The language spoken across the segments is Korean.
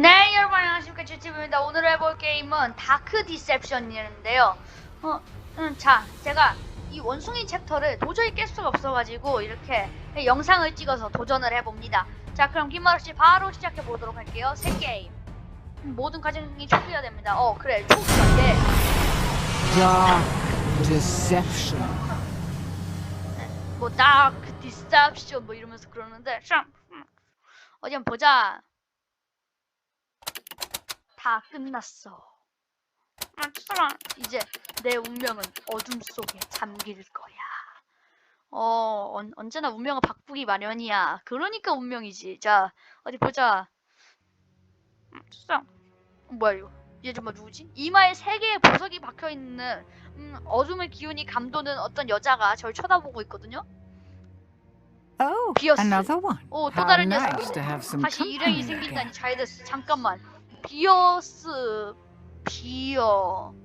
네 여러분 안녕하십니까. 주티브입니다. 오늘 해볼 게임은 다크 디셉션이었는데요. 어, 음, 자 제가 이 원숭이 챕터를 도저히 깰 수가 없어가지고 이렇게 영상을 찍어서 도전을 해봅니다. 자 그럼 없이 바로 시작해 보도록 할게요. 새 게임. 음, 모든 과정이 초기화 됩니다. 어 그래 초기화. 예. Dark deception. 뭐 다크 디셉션 뭐 이러면서 그러는데 참. 음, 어디 한번 보자 다 끝났어 아, 이제 내 운명은 어둠 속에 잠길 거야. 어, 언, 언제나 운명은 바꾸기 마련이야. 그러니까 운명이지. 자, 어디 보자. 음, 수상. 어, 뭐야 이거? 얘 정말 누구지? 이마에 세 개의 보석이 박혀 있는 음, 어둠의 기운이 감도는 어떤 여자가 절 쳐다보고 있거든요. Oh, one. 오, 또 다른 some 다시 일행이 생긴다니. 잘 됐어. 잠깐만. 비어스 비어스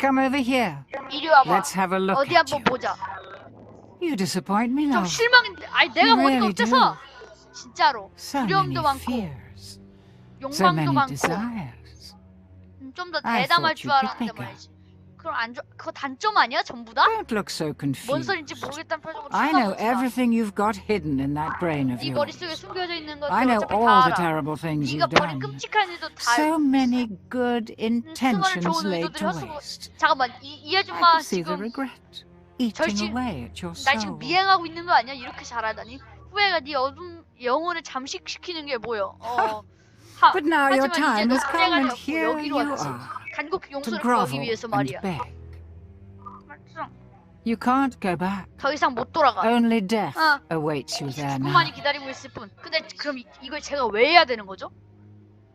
Come over here. 이리 와봐. Let's have a look 어디 at 한번 you. 보자. You disappoint me, 좀 love. 실망인데 아니 내가 You 보니까 really 어때서 진짜로 So 두려움도 many 많고 fears. So 욕망도 many 많고 desires. 좀 더 I 대담할 thought 줄 you'd be 알았는데 bigger. 말이지 그럼 안 좋, 그거 단점 아니야 전부 다? Don't look so 뭔 confused. 소린지 모르겠다는 표정으로 I know 쳐다보지 마. everything you've got hidden in that brain of 네 yours. 머릿속에 숨겨져 있는 것들 I know 어차피 다 all the 알아 terrible things 네가 you've 버린 done. 끔찍한 일도 다 So many good intentions laid to waste. 잠깐만 이, 이 I 아줌마 can see the 지금 regret 절 eating away at your 날 지금 soul. 미행하고 있는 거 아니야? 이렇게 잘하다니 후회가 네 어둠 영혼을 잠식시키는 게 뭐여 어 하, But now your 하지만 이제 time 너 has come, and 되었고 here 여기로 you 왔지 are 간곡히 to 용서를 구하기 grovel 위해서 and 말이야 beg. 맞죠? You can't go back. 더 이상 못 돌아가 Only death 아. awaits you there now. 죽음만이 기다리고 있을 뿐 근데 그럼 이, 이걸 제가 왜 해야 되는 거죠?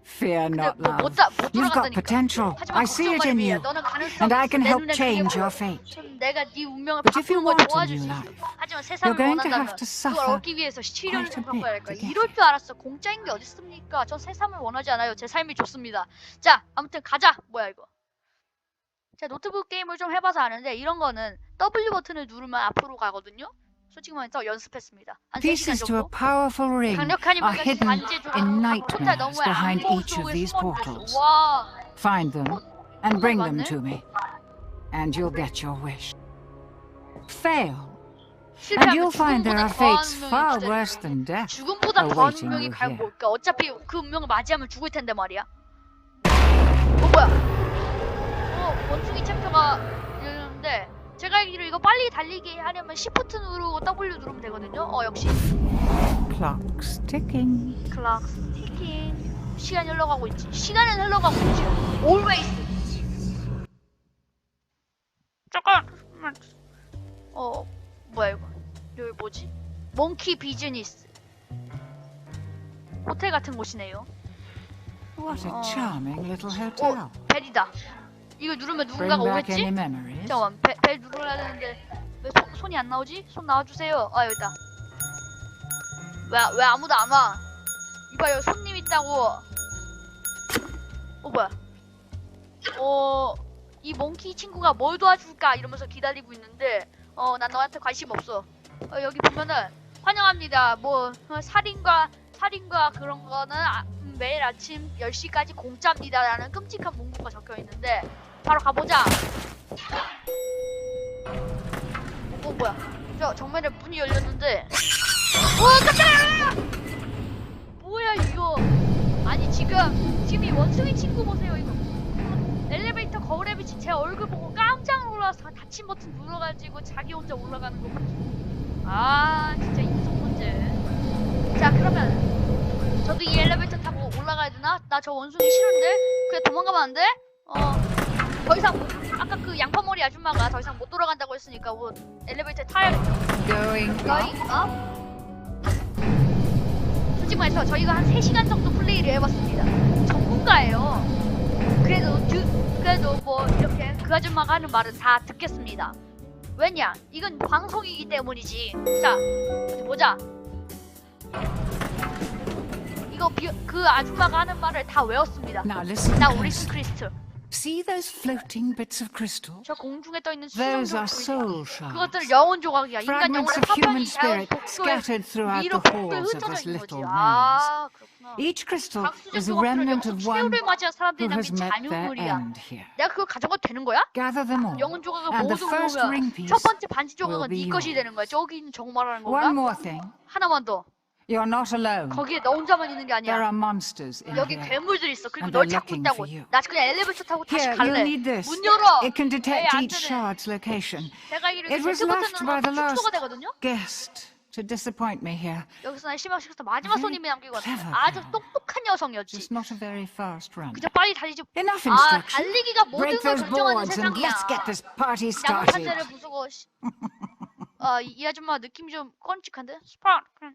Fear 근데 not, 뭐, 못, love. 다, 못 You've got 돌아간다니까 potential. 하지만 I see it 걱정거리 in 미야 you, 너는 가능성이 and I 있어. can 내 help 눈에 그게 change 보여. your fate. 전 내가 네 운명을 But if you 바꾸는 걸 want a 도와줄 new 수 있어. life, 하지만 세상을 you're going to 원한다면 have to 그걸 suffer 얻기 위해서 quite a 겪어야 할 거야 to get 이럴 줄 알았어. 공짜인 게 어딨습니까? 전 세상을 원하지 않아요. 제 삶이 좋습니다. 자 아무튼 가자. 뭐야 이거? 제가 노트북 게임을 좀 해봐서 아는데 이런 거는 W 버튼을 누르면 앞으로 가거든요. 솔직히 말해서 연습했습니다. 한 3시간 Pieces to a 정도? powerful ring 강력한 are 힘을 가진 hidden 반지의 조각 in 혼자 nightmares 너무의 behind each of 속에 these 숨어있어 portals. 와. Find them and bring them to me, and you'll get your wish. Fail, and you'll find there are fates far worse than death. 죽음보다 더한 awaiting 운명이 you 갈고 here. 올까 어차피 그 운명을 맞이하면 죽을 텐데 말이야 어 뭐야 어 원숭이 챕터가 열렸는데 제가 알기로 이거 빨리 달리게 하려면 Shift 누르고 W 누르면 되거든요 어 역시 Clock's ticking. 클락 스티킹 시간이 흘러가고 있지 시간은 흘러가고 있지 always 잠깐 어 뭐야 이거? 여기 뭐지? 몽키 비즈니스 호텔 같은 곳이네요. What a Oh. charming little hotel. 벨이다. 이걸 누르면 누군가가 오겠지? 잠깐만 벨, 벨 누르려 되는데 왜 손, 손이 안 나오지? 손 나와주세요. 아 여기다. 왜, 왜 아무도 안 와? 이봐 여기 손님 있다고. 어 뭐야? 어... 이 몽키 친구가 뭘 도와줄까 이러면서 기다리고 있는데 어 난 너한테 관심 없어. 어, 여기 보면은 환영합니다. 뭐 어, 살인과 살인과 그런 거는 아, 음, 매일 아침 10시까지 공짜입니다 라는 끔찍한 문구가 적혀 있는데 바로 가보자. 어 뭐야? 저 정면에 문이 열렸는데. 어 깜짝이야! 뭐야 이거? 아니 지금 지금 이 원숭이 친구 보세요 이거 거울에 비친 제 얼굴 보고 깜짝 놀라서 닫힌 버튼 눌러가지고 자기 혼자 올라가는 거 보지 아 진짜 인성 문제 자 그러면 저도 이 엘리베이터 타고 올라가야 되나? 나 저 원숭이 싫은데? 그냥 도망가면 안 돼? 어더 이상 못, 아까 그 양파머리 아줌마가 더 이상 못 돌아간다고 했으니까 뭐 엘리베이터 타야겠다 Going 너희 어? 솔직히 말해서 저희가 한 3시간 정도 플레이를 해봤습니다 전문가예요 그래도 듀, 그래도 뭐 이렇게 그 아줌마가 하는 말은 다 듣겠습니다. 왜냐? 이건 방송이기 때문이지. 자 어디 보자. 이거 비, 그 아줌마가 하는 말을 다 외웠습니다. 나. 오리스 크리스트 See those floating bits of crystal? 저 공중에 떠 있는 Those 수정조 are soul shards. 그것들 영혼 조각이야. 인간 Fragments 영혼을 of human 파편이 spirit scattered throughout 위로 the 복도에 halls of 흩어져 this 있는 거지. little 아 그렇구나. Each crystal 각수적 is a 조각들은 remnant 영혼 of one 최후를 맞이한 사람들이 who has 남긴 met their 잔유물이야. end here. 내가 그걸 가져가도 되는 거야? Gather them all, 영혼 조각을 and the 모두 first ring 모으면 piece 첫 번째 반지 will 조각은 be 네 것이 yours. 되는 거야. 저기 있는 정 말하는 건가? One more thing. 하나만 더. You're not alone. 거기에 너 혼자만 있는 게 There 아니야. are monsters in 여기 here. 괴물들이 있어. 그리고 And 널 they're 찾고 looking 있다고. for you. 나 그냥 엘리베이터 타고 다시 Here, you'll 갈래. need this. 문 열어. It can detect 왜 each 안 되네. shard's location. 내가 이렇게 It was 제트 left by the 버튼은 last 축소가 되거든요. guest to disappoint me here. 여기서 날 실망시켜서 마지막 Very 손님이 남기고 왔어. clever 아주 girl. 똑똑한 여성이었지. Just not a very fast run. 그저 빨리 달리지. Enough 아 instruction. 달리기가 모든 Break 걸 those 결정하는 boards and 세상이야. let's get this party started. 부수고. 씨. 아, 이, 이 아줌마 느낌이 좀 끔찍한데? 스파트. 음,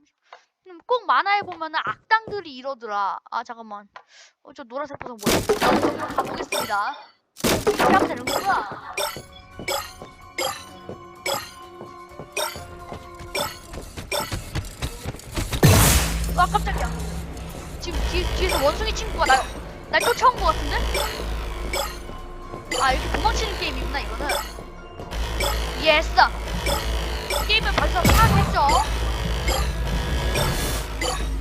꼭 만화에 보면은 악당들이 이러더라. 아 잠깐만. 어 저 노란색 보석 뭐야? 가보겠습니다. 이렇게 하면 되는 거야. 와 깜짝이야. 지금 뒤, 뒤에서 원숭이 친구가 날, 날 쫓아온 것 같은데? 아 이렇게 도망치는 게임이구나 이거는. 예스. 게임을 벌써 파악했죠. Yeah.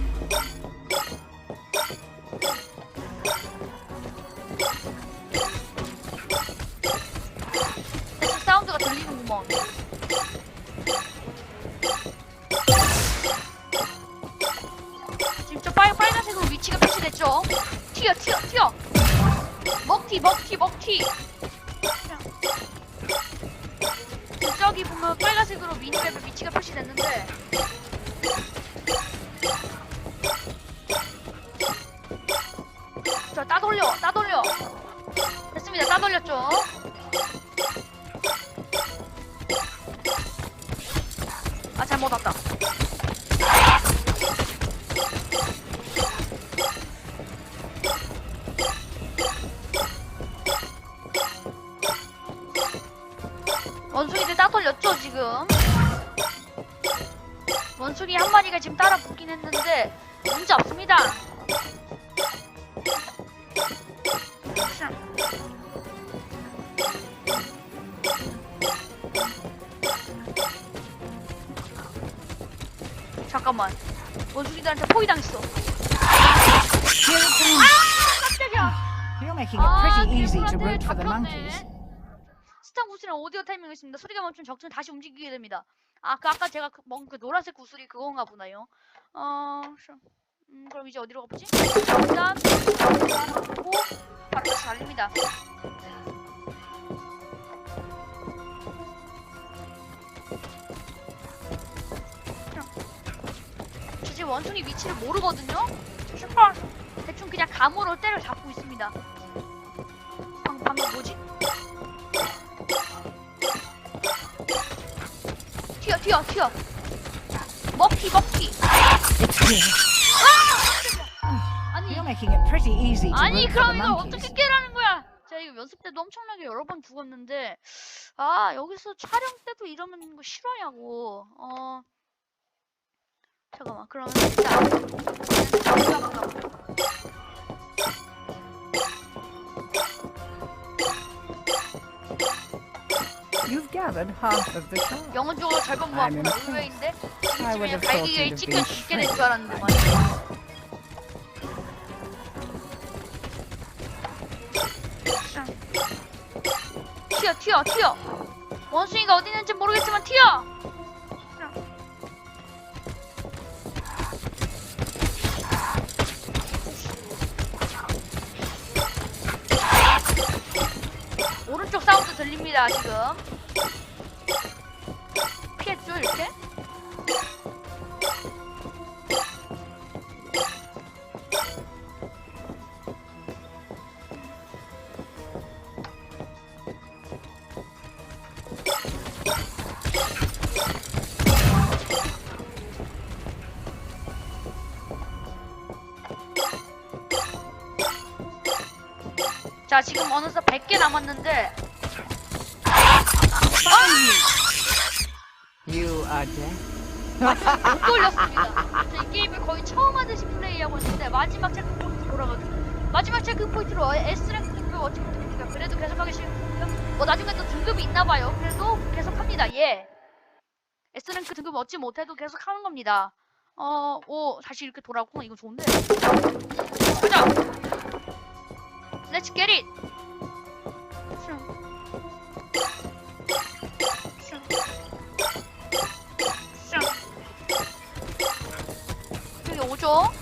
지금 따라 붙긴 했는데, 문제 없습니다. 오디오 타이밍이 있습니다. 소리가 멈춘 적층 다시 움직이게 됩니다. 아, 그 아까 제가 그, 먹은 그 노란색 구슬이 그건가 보나요? 어, 슈. 음, 그럼 이제 어디로 가보지? 일단 하고 바로 달립니다. 저 지금 원숭이 위치를 모르거든요? 대충 그냥 감으로 때려 잡고 있습니다. 방금 뭐지? 튀어 튀어. 먹튀 먹튀 It's here. 아니. You're making it pretty easy to 아니 root for 그럼 이걸 monkeys. 어떻게 깨라는 거야? 제가 이거 연습 때도 엄청나게 여러 번 죽었는데 아 여기서 촬영 때도 이러면 거 싫어냐고. 어. 잠깐만 그러면 일단 You've gathered half of the shard. 영혼 쪽으로 I'm 모았구나 impressed. 의외인데 I would 이쯤이면 have thought have 찍혀 been 죽게 될 줄 알았는데 말이야 튀어 튀어 튀어 원숭이가 어디 있는지 모르겠지만 튀어 오른쪽 사운드 들립니다 지금 플레이하고 있는데 마지막 체크 포인트 돌아가지고 마지막 체크 포인트로 S랭크 등급 어찌부터 그래도 계속하기 싫고요. 뭐 나중에 또 등급이 있나 봐요. 그래도 계속합니다. 예. S랭크 등급 얻지 못해도 계속 하는 겁니다. 어, 오, 다시 이렇게 돌아오고 이거 좋은데. 가자. Let's get it. 여기 오죠.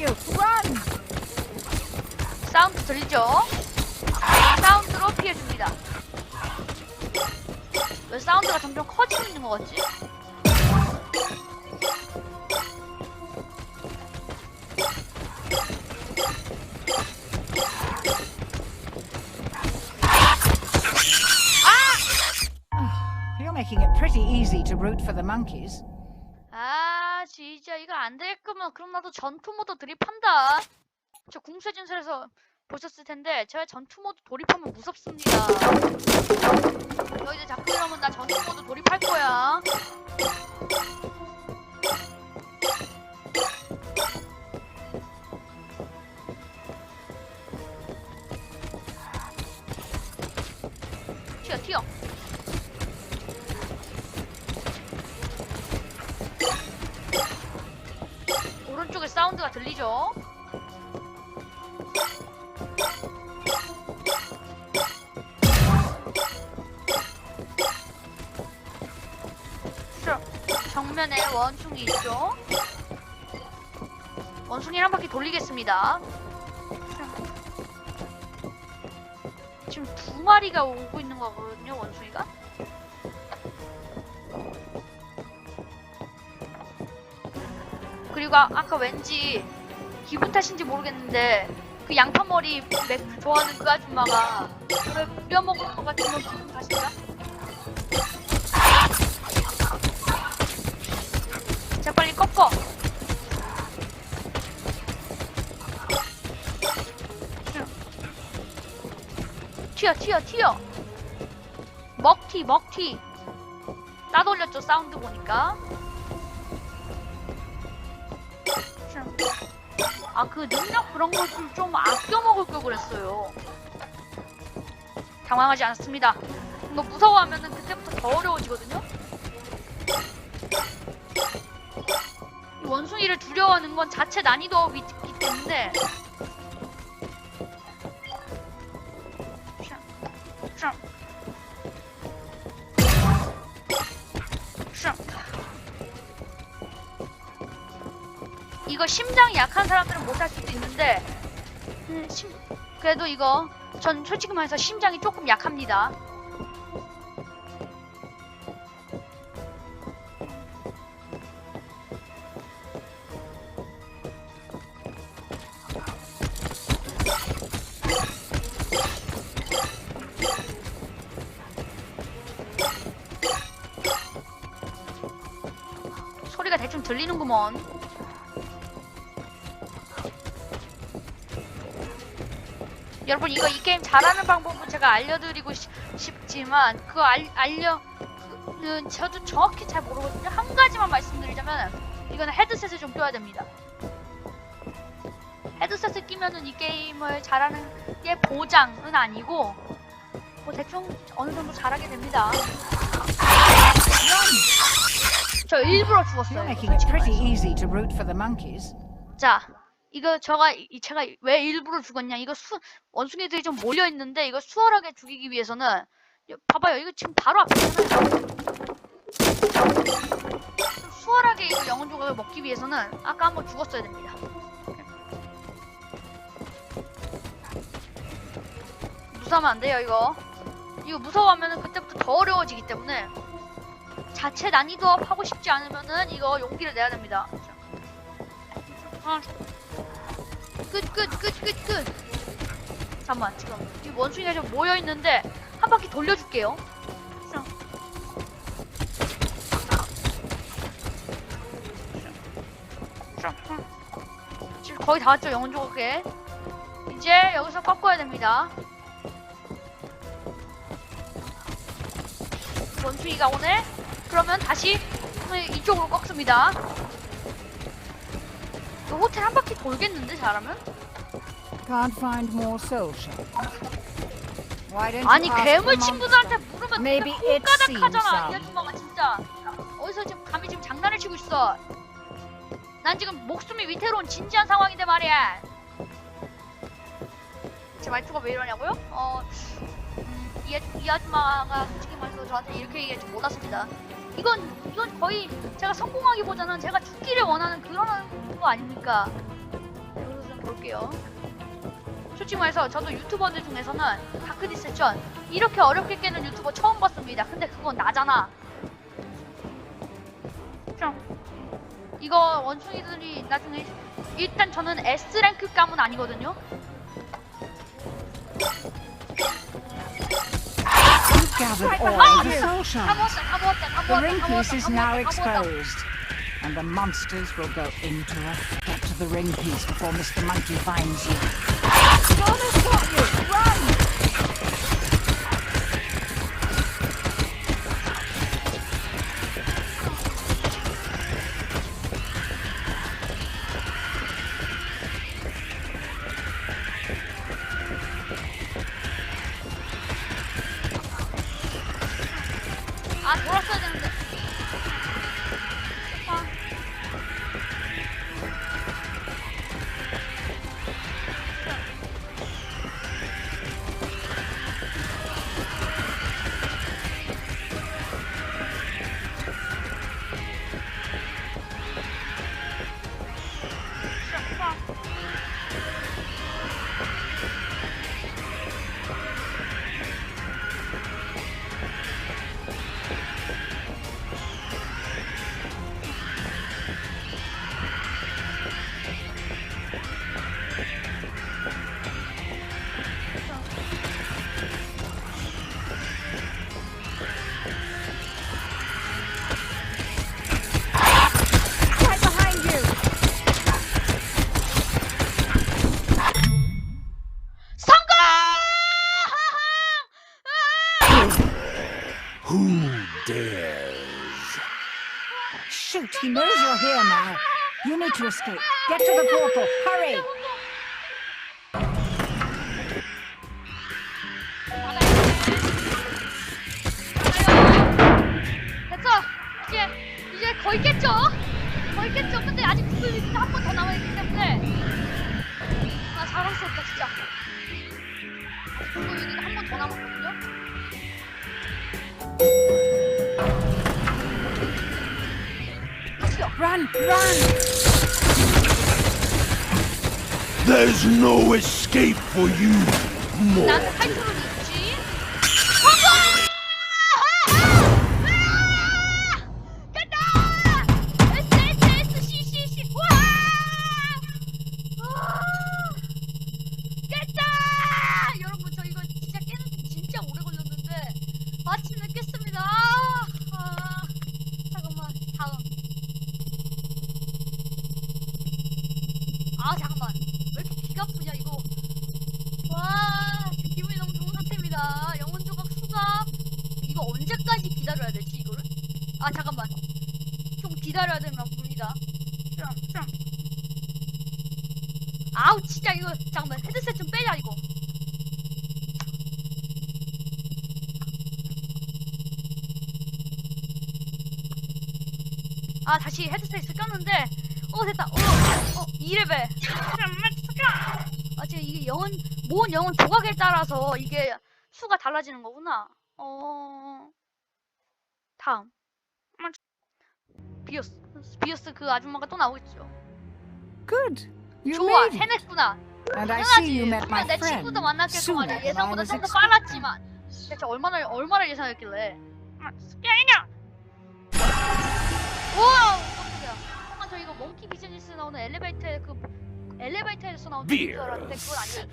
You! Run! 사운드 들리죠? 사운드로 피해줍니다. 왜 사운드가 점점 커지고 있는 것 같지? Root for the monkeys. 아 진짜 이거 안 될 거면 그럼 나도 전투 모드 돌입한다. 저 궁수진술에서 보셨을 텐데 제가 전투 모드 돌입하면 무섭습니다. 너희들 자꾸 이러면 나 전투 모드 돌입할 거야. 들리죠? 자, 정면에 원숭이 있죠? 원숭이 한 바퀴 돌리겠습니다. 자. 지금 두 마리가 오고 있는 거거든요, 원 아, 아까 왠지 기분 탓인지 모르겠는데 그 양파머리 맥 좋아하는 그 아줌마가 저를 부려먹을 것 같으면 기분 탓인가? 자 빨리 꺾어. 튀어 튀어 튀어. 먹튀 먹튀. 따돌렸죠 사운드 보니까 아 그 능력 그런 것들 좀 아껴 먹을 걸 그랬어요. 당황하지 않습니다. 이거 무서워하면은 그때부터 더 어려워지거든요. 이 원숭이를 두려워하는 건 자체 난이도가 있기 때문에 참, 참. 이거 심장이 약한 사람들은 못 할 수도 있는데 음, 심, 그래도 이거 전 솔직히 말해서 심장이 조금 약합니다. 소리가 대충 들리는구먼. 여러분 이거 이 게임 잘하는 방법은 제가 알려드리고 싶, 싶지만 그거 알, 알려 그, 저도 정확히 잘 모르거든요. 한 가지만 말씀드리자면 이거는 헤드셋을 좀 껴야 됩니다. 헤드셋을 끼면은 이 게임을 잘하는 게 보장은 아니고 뭐 대충 어느 정도 잘하게 됩니다. 저 일부러 죽었어요. 자, 이거 제가 이- 제가 왜 일부러 죽었냐? 이거 수 원숭이들이 좀 몰려 있는데 이거 수월하게 죽이기 위해서는 여- 봐봐요. 이거 지금 바로. 좀 수월하게 이거 영혼 조각을 먹기 위해서는 아까 한번 죽었어야 됩니다. 무서우면 안 돼요, 이거. 이거 무서워하면은 그때부터 더 어려워지기 때문에 자체 난이도업 하고 싶지 않으면은 이거 용기를 내야 됩니다. 아, 끝, 끝, 끝, 끝, 끝. 잠만, 지금 이 원숭이가 좀 모여 있는데 한 바퀴 돌려줄게요. 지금 거의 다 왔죠, 영혼 조각에. 이제 여기서 꺾어야 됩니다. 원숭이가 오네. 그러면 다시 이쪽으로 꺾습니다. 저 호텔 한 바퀴 돌겠는데 잘하면? Can't find more soul. Why don't 아니 괴물 친구들한테 monster? 물으면 Maybe 그냥 it seems 까닥하잖아 이. 아줌마가 진짜 어디서 지금 감히 지금 장난을 치고 있어 난 지금 목숨이 위태로운 진지한 상황인데 말이야 제 말투가 왜 이러냐고요? 어... 음, 이, 아- 이 아줌마가 솔직히 말해서 저한테 이렇게 얘기할 줄 몰랐습니다 이건 이건 거의 제가 성공하기보다는 제가 죽기를 원하는 그런 거 아닙니까 그래서 좀 볼게요 솔직히 말해서 저도 유튜버들 중에서는 다크 디셉션 이렇게 어렵게 깨는 유튜버 처음 봤습니다. 근데 그건 나잖아. 좀 이거 원숭이들이 나중에 일단 저는 S 랭크 감은 아니거든요. You've gathered all the soul 다 shells. 모았다, 다 모았다, 다 The 모았다, ring 다 piece 모았다, is 다 now 모았다, 다 모았다. exposed. And the monsters will go into effect. Get to the ring piece before Mr. Monkey finds you. Escape. Get to the portal. Hurry! For you, 아, 다시 헤드셋을 꼈는데, 어, 됐다. 어, 어, 2레벨. 아, 지금 이게 영혼, 모은 영혼 조각에 따라서 이게 수가 달라지는 거구나. 어, 다음. 음, 비어스. 비어스 그 아줌마가 또 나오겠죠. Good. You 좋아, made it. 해냈구나. And I see 당연하지. met my 내 friend. 친구도 만났겠고 sooner 말이야. than I 예상보다 was 좀 더 expecting. 빨랐지만. 대체 얼마나, 얼마나 예상했길래. 스캐이냐! 우와! 깜짝이야. 잠깐 저 이거 몽키 비즈니스 나오는 엘리베이터에 그 엘리베이터에서 나오는 줄 알았는데 그건 아니야.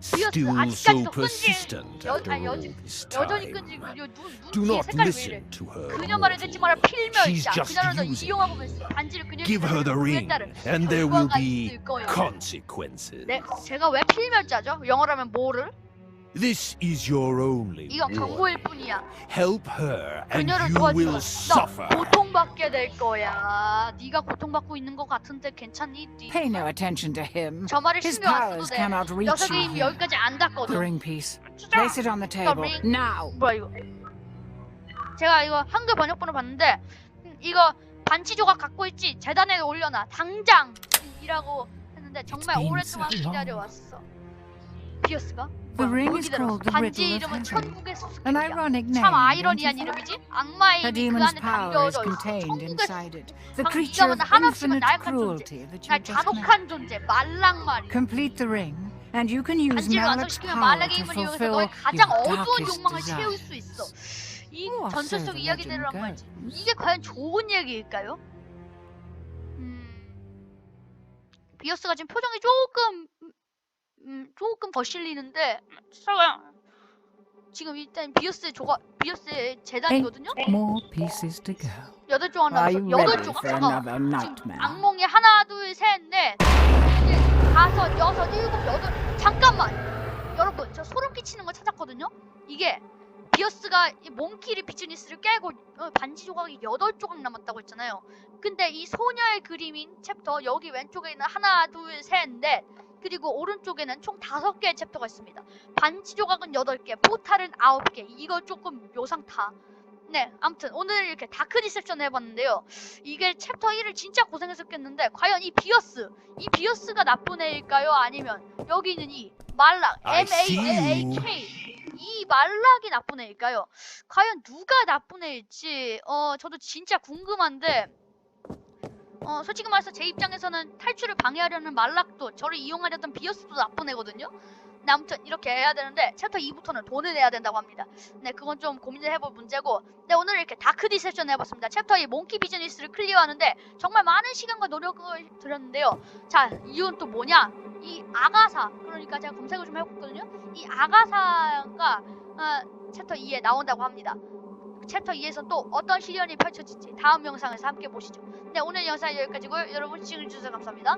Still so persistent 여- after all this 여전히 time. 끈질고 눈, Do 눈 not 색깔이 왜 이래? listen to her. 그녀 말에 듣지 마라 mortal. 필멸자. She's just 그녀를 더 using 이용하고 있어. 반지를 그녀에게 Give her the ring, and there will be consequences. 네, 제가 왜 필멸자죠? 영어라면 뭐를? This is your only 이건 warning. 뿐이야. Help her, and 그녀를 you will 도와주면 suffer. 너 고통받게 될 거야. 네가 고통받고 있는 것 같은데 괜찮니? 네. Pay no attention to him. 저 말을 His 신경 안 powers 써도 cannot 돼. reach 녀석이 you 이미 here. 여기까지 안 The 닿거든. ring piece. Place it on the table. ring. Now. 뭐야 이거? 제가 이거 한글 번역본을 봤는데 음, 이거 반치 조각 갖고 있지 재단에 올려놔 당장이라고 했는데 정말 been 오랫동안 long. 기다려왔어. 비어스가? The 뭐야, ring 뭘 is called the 반지 Riddle of 이름은 Heaven. 천국의 An 수수께끼야. ironic name. 참 don't 아이러니한 think? 이름이지? 악마의 The 그 demon's 안에 power is 담겨져 있어. contained 천국의 inside it. The 방금 creature of 이거보다 한없이 infinite 나약한 존재. cruelty that you 날 just met. 자독한 존재 말랑 말이야. Complete the ring, and you can use 반지를 완성시키면 power 말락의 to 힘을 이용해서 fulfill 너의 가장 어두운 darkest 욕망을 채울 desires. 수 있어. 이 Oh, 전설 속 the legend 거지. goes. 이게 과연 좋은 얘기일까요? 음, 비어스가 지금 표정이 조금 음, 조금 거실리는데 잠깐 지금 일단 비어스의 조각 비어스의 재단이거든요. More pieces to go. 여덟 조각 Are 남았어. you 여덟 ready 조각 잠깐. 지금 nightmare? 악몽이 하나 둘셋넷 다섯 여섯 일곱 여덟 잠깐만 여러분 저 소름 끼치는 거 찾았거든요 이게 비어스가 이 몽키리 비즈니스를 깨고 어, 반지 조각이 여덟 조각 남았다고 했잖아요 근데 이 소녀의 그림인 챕터 여기 왼쪽에 있는 하나 둘셋넷 그리고 오른쪽에는 총 다섯 개의 챕터가 있습니다. 반지 조각은 여덟 개 포탈은 아홉 개. 이거 조금 묘상타. 네 아무튼 오늘 이렇게 다크 디셉션 해봤는데요. 이게 챕터 1을 진짜 고생했었겠는데 과연 이 비어스 이 비어스가 나쁜 애일까요? 아니면 여기 있는 이 말락 M A L A K 이 말락이 나쁜 애일까요? 과연 누가 나쁜 애일지 어 저도 진짜 궁금한데 어 솔직히 말해서 제 입장에서는 탈출을 방해하려는 말락도 저를 이용하려던 비어스도 나쁜 애거든요. 네, 아무튼 이렇게 해야 되는데 챕터 2부터는 돈을 내야 된다고 합니다. 네 그건 좀 고민을 해볼 문제고. 네 오늘 이렇게 다크 디셉션 해봤습니다. 챕터 2 몽키 비즈니스를 클리어하는데 정말 많은 시간과 노력을 들였는데요. 자 이유는 또 뭐냐? 이 아가사 그러니까 제가 검색을 좀 해봤거든요. 이 아가사가 어, 챕터 2에 나온다고 합니다 챕터 2에서 또 어떤 시련이 펼쳐질지 다음 영상에서 함께 보시죠. 네 오늘 영상 여기까지고요. 여러분 시청해주셔서 감사합니다